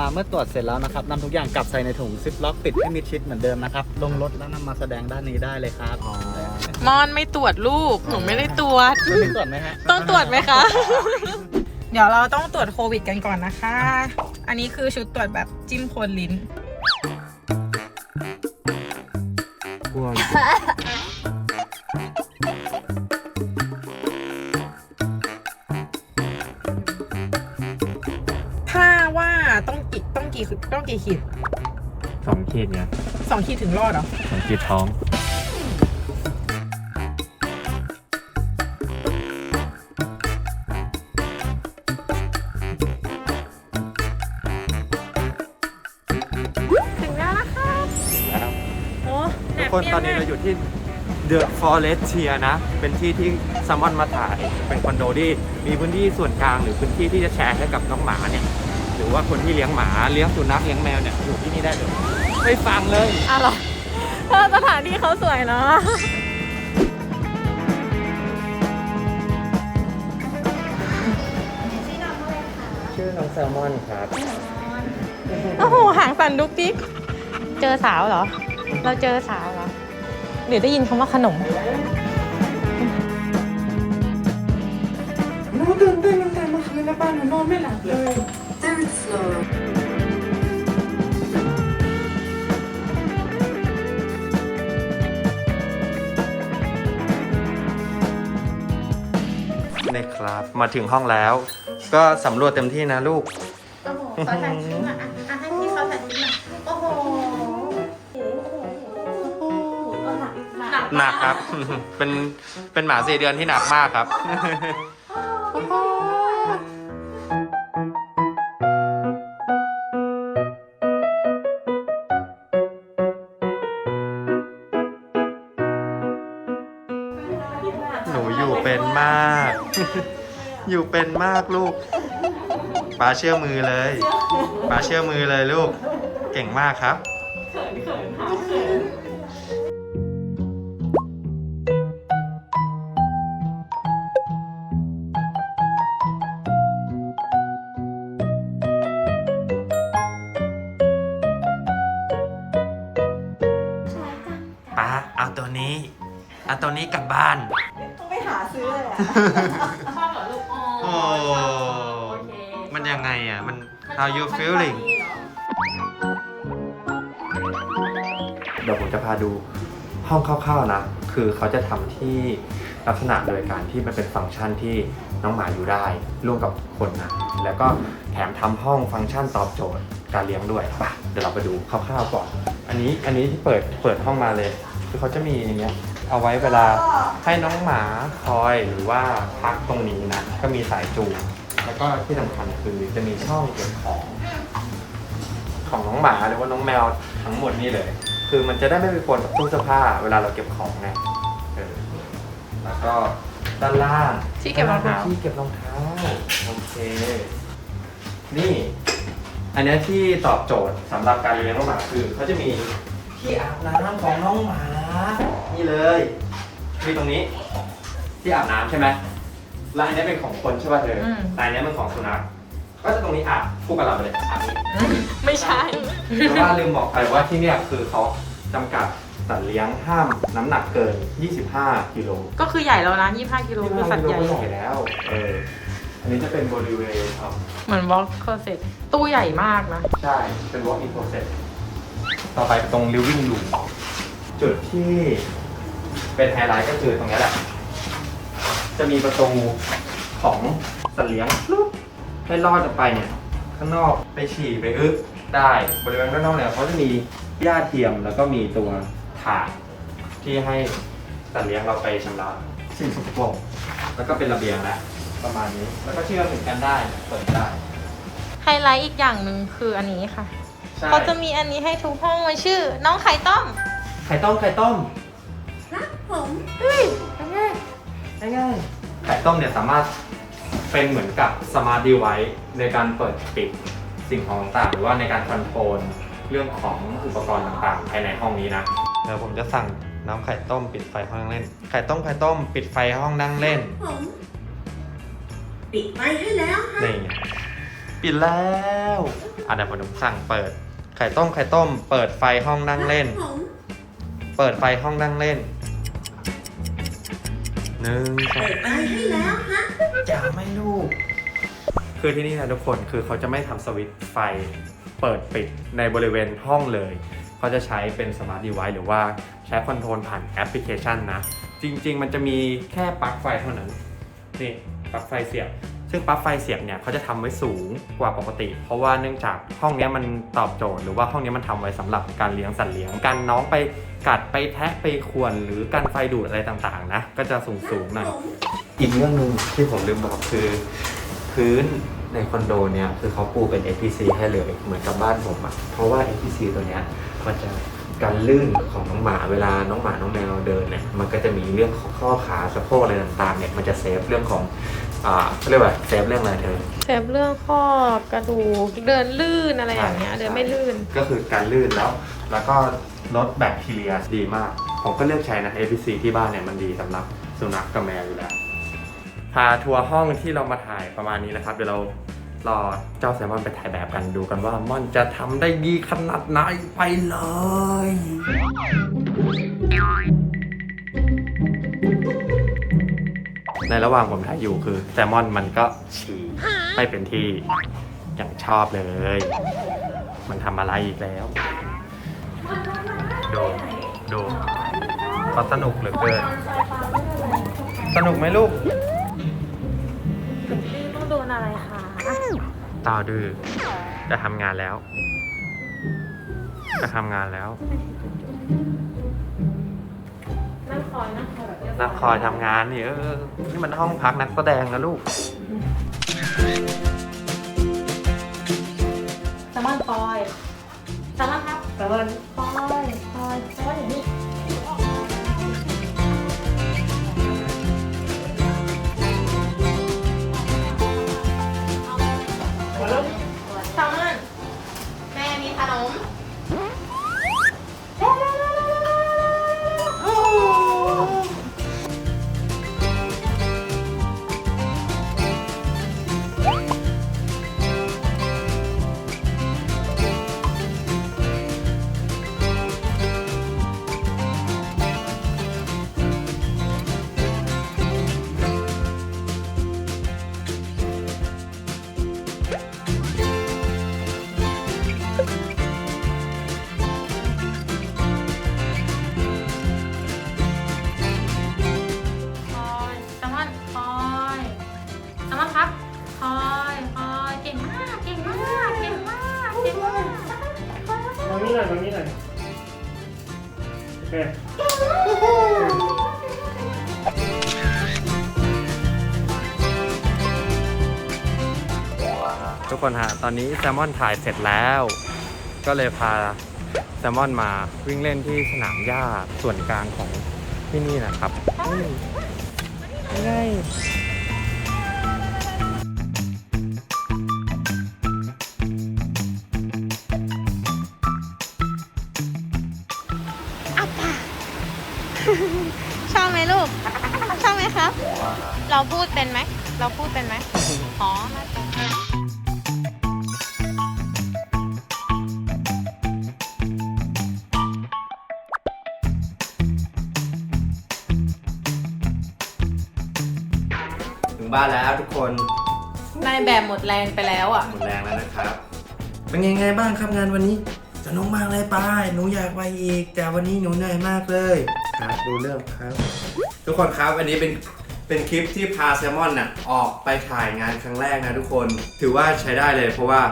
อ่าเมื่อตรวจเสร็จแล้วนะครับนำทุกอย่างกลับใส่ในถุงซิปล็อกปิดให้มิดชิดเหมือนเดิมนะครับลงรถแล้วนำมาแสดงด้านนี้ได้เลยครับมอนไม่ตรวจลูกหนูไม่ได้ตรวจไม่มีตรวจไหมฮะต้องตรวจไหมคะ เดี๋ยวเราต้องตรวจโควิดกันก่อนนะคะ อันนี้คือชุดตรวจแบบจิ้มโคนลิ้นกลัว กี่ต้องกี่ต้องกี่ขีดสองขีดไงสองขีดถึงรอดเหรอสองขีดท้อง ถึงแล้วนะคะแล้วโอ้แหทุกบคนเปี้ยตอนนี้มากเราอยู่ที่ The Forest c h e r นะ เป็นที่ที่ซัมมอนมาถ่าย เป็นคอนโดที่มีพื้นที่ส่วนกลางหรือพื้นที่ที่จะแชร์ให้กับน้องหมาเนี่ย หรือว่าคนที่เลี้ยงหมาเลี้ยงสุนัขเลี้ยงแมวเนี่ยอยู่ที่นี่ได้เลยไม่ฟังเลยอะเหรอเออสถานที่เขาสวยเนาะชื่อน้องแซลมอนครับโอ้โหหางสันดุกดิกเจอสาวเหรอ เราเจอสาวเหรอเดี๋ยวได้ยินคำว่าขนมหนูตื่นเต้นตั้งแต่เมื่อคืนแล้วป้าหนูนอนไม่หลับเลย นี่ครับ มาถึงห้องแล้ว ก็สำรวจเต็มที่นะลูก โอ้โหขอถ่ายคลิปอะอะให้พี่เขาถ่ายคลิปหน่อยโอ้โหหนักครับ เป็น เป็นหมาสี่เดือนที่หนักมากครับ อยู่เป็นมากลูกป้าเชื่อมือเลยป้าเชื่อมือเลยลูก เก่งมากครับป้าเอาตัวนี้ เอาตัวนี้กลับบ้านต้องไป หาซื้อเลยอะชอบเหรอลูกอ๋อโอ้โอเคมันยังไงอะ มัน how you feeling เดี๋ยวผมจะพาดูห้องคร่าวๆนะ คือเขาจะทำที่ลักษณะโดยการที่มันเป็นฟังก์ชันที่น้องหมาอยู่ได้ ร่วมกับคนนะ แล้วก็แถมทำห้องฟังก์ชันตอบโจทย์การเลี้ยงด้วยป่ะเดี๋ยวเราไปดูคร่าวๆก่อน อันนี้อันนี้ที่เปิดเปิดห้องมาเลย คือเขาจะมีอย่างเงี้ย เอาไว้เวลาให้น้องหมาคอยหรือว่าพักตรงนี้นะ ก็มีสายจูงแล้วก็ที่สำคัญคือจะมีช่องเก็บของ ของน้องหมาหรือว่าน้องแมวทั้งหมดนี่เลย คือมันจะได้ไม่ไปปนกับตู้เสื้อผ้าเวลาเราเก็บของไงเออแล้วก็ด้านล่างที่เก็บรองเท้าที่เก็บรองเท้าโอเค นี่ อันเนี้ยที่ตอบโจทย์สำหรับการเลี้ยงน้องหมาคือเขาจะมีที่อาบน้ำของน้องหมา นี่เลยมีตรงนี้ที่อาบน้ำใช่ไหมแล้วอันเนี้ยเป็นของคนใช่ป่ะเธออม แต่อันเนี้ยเป็นของสุนัข ก็จะตรงนี้อาบคู่กับเราไปเลยอาบนี้ ไม่ใช่เพราะว่าลืมบอกไปว่าที่เนี่ยคือเขาจำกัดสัตว์เลี้ยงห้ามน้ำหนักเกิน 25 กิโลก็คือใหญ่แล้วนะ 25กิโลคือสัตว์ใหญ่ ก็ใหญ่แล้ว เออ อันนี้จะเป็นบริเวณครับเหมือนวอล์กเคอร์เซ็ตตู้ใหญ่มากนะ ใช่ เป็น walk in process ต่อไปตรง living room จุดที่เป็นไฮไลท์ก็คือตรงนี้แหละ จะมีประตูของสัตว์เลี้ยงปุ๊บให้ลอดออกไปเนี่ย ข้างนอกไปฉี่ไปอึได้บริเวณข้างนอกเนี่ยเขาจะมีหญ้าเทียมแล้วก็มีตัวถาดที่ให้สัตว์เลี้ยงเราไปชำระสิ่งสกปรกแล้วก็เป็นระเบียงแล้วประมาณนี้ แล้วก็เชื่อมถึงกันได้เปิดได้ไฮไลท์อีกอย่างหนึ่งคืออันนี้ค่ะ ใช่ เขาจะมีอันนี้ให้ทุกห้องมันชื่อ น้องไข่ต้มไข่ต้มไข่ต้มนะผมง่ายง่ายๆไข่ต้มเนี่ยสามารถเป็นเหมือนกับสมาร์ทดีไวซ์ในการเปิดปิดสิ่งของต่างๆหรือว่าในการคอนโทรลเรื่องของอุปกรณ์ต่างๆ ภายในห้องนี้นะเดี๋ยวผมจะสั่งน้ำไข่ต้มปิดไฟห้องนั่งเล่น ไข่ต้มไข่ต้มปิดไฟห้องนั่งเล่น ผมปิดไฟให้แล้วฮะนี่ไงปิดแล้วอะเดี๋ยวผมสั่งเปิด ไข่ต้มไข่ต้ม เปิดไฟห้องนั่งเล่น ผม เปิดไฟห้องนั่งเล่นหนึ่งสองเปิดไฟให้แล้วฮะอย่าไม่ลูก คือที่นี่นะทุกคนคือเขาจะไม่ทำสวิตช์ไฟเปิดปิดในบริเวณห้องเลย เขาจะใช้เป็นสมาร์ทดีไวซ์หรือว่าใช้คอนโทรลผ่านแอปพลิเคชันนะ จริง ๆ มันจะมีแค่ปลั๊กไฟเท่านั้น นี่ปลั๊กไฟเสียบ ซึ่งปลั๊กไฟเสียบเนี่ยเขาจะทำไว้สูงกว่าปกติ เพราะว่าเนื่องจากห้องนี้มันตอบโจทย์หรือว่าห้องนี้มันทำไว้สำหรับการเลี้ยงสัตว์เลี้ยงกันน้องไปกัดไปแทะไปข่วนหรือกันไฟดูดอะไรต่างๆนะก็จะสูงสูงๆหน่อยอีกเรื่องหนึ่งที่ผมลืมบอกคือ พื้นในคอนโดเนี่ยคือเขาปูเป็น APC ให้เลยเหมือนกับบ้านผมอะเพราะว่า APC ตัวเนี้ยมันจะการลื่นของน้องหมาเวลาน้องหมาน้องแมวเดินเนี่ยมันก็จะมีเรื่องของข้อขาสะโพกอะไรต่างๆเนี่ยมันจะเซฟเรื่องของ อ่าเขาเรียกว่าเซฟเรื่องอะไรเธอเซฟเรื่องข้อกระดูกเดินลื่นอะไรอย่างเงี้ย ใช่ เดินไม่ลื่น ก็คือการลื่นแล้ว แล้วก็ลดแบคทีเรียดีมาก ผมก็เลือกใช้นะ APC ที่บ้านเนี่ยมันดีสำหรับสุนัขกับแมวอยู่แล้ว พาทัวร์ห้องที่เรามาถ่ายประมาณนี้นะครับ เดี๋ยวเรารอเจ้าแซลมอนไปถ่ายแบบกันดูกันว่า ม่อนจะทำได้ดีขนาดไหนไปเลย ในระหว่างผมถ่ายอยู่คือแซลมอนมันก็ฉี่ไม่เป็นที่อย่างชอบเลย มันทำอะไรอีกแล้ว ดูดูเขาสนุกเหลือเกิน สนุกไหมลูกต้องโดนอะไรคะต่อดื้อจะทำงานแล้ว จะทำงานแล้วนั่ง คอยนั่งคอยแบบเรียบร้นักคอยทำงานนี่เออนี่มันห้องพักนักแสดงนะลูกแซลมอนคอยแซลมอนครับแซลมอนคอยคอยแซลมอนอยู่นี่แซลมอนแม่มีขนม นี้หน่อยตรงนี้หน่อยโอเคทุกคนฮะ ตอนนี้แซลมอนถ่ายเสร็จแล้ว ก็เลยพาแซลมอนมาวิ่งเล่นที่สนามหญ้าส่วนกลางของที่นี่นะครับนี่ยังไง ชอบไหมลูก ชอบไหมครับ เราพูดเป็นไหม เราพูดเป็นไหมอ๋อน่าจะถึงบ้านแล้วทุกคนนายแบบหมดแรงไปแล้วอะ หมดแรงแล้วนะครับ เป็นยังไงบ้างครับงานวันนี้สนุกมากเลยป้ายหนูอยากไปอีก แต่วันนี้หนูเหนื่อยมากเลย ครับดูเรื่องครับ ทุกคนครับอันนี้เป็นเป็นคลิปที่พาแซลมอนน่ะออกไปถ่ายงานครั้งแรกนะทุกคนถือว่าใช้ได้เลย เพราะว่า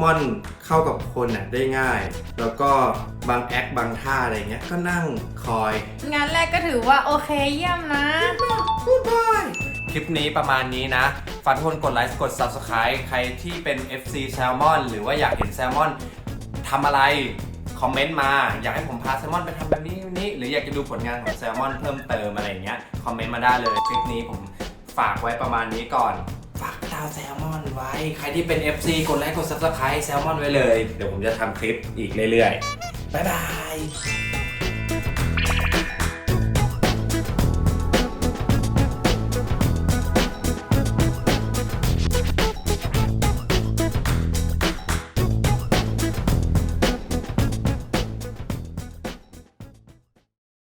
ม่อนเข้ากับคนน่ะได้ง่าย แล้วก็บางแอคบางท่าอะไรเงี้ยก็นั่งคอย งานแรกก็ถือว่าโอเคเยี่ยมนะคลิปนี้ประมาณนี้นะ ฝากทุกคนกดไลค์กด Subscribe ใครที่เป็น FC Salmon หรือว่าอยากเห็นแซลมอนทำอะไร คอมเมนต์มาอยากให้ผมพาแซลมอนไปทำแบบนี้นี้ หรืออยากจะดูผลงานของแซลมอนเพิ่มเติมอะไรอย่างเงี้ยคอมเมนต์มาได้เลยคลิปนี้ผมฝากไว้ประมาณนี้ก่อนฝากดาวแซลมอนไว้ ใครที่เป็น FC กดไลค์กด Subscribe แซลมอนไว้เลย เดี๋ยวผมจะทำคลิปอีกเรื่อยๆ บ๊ายบาย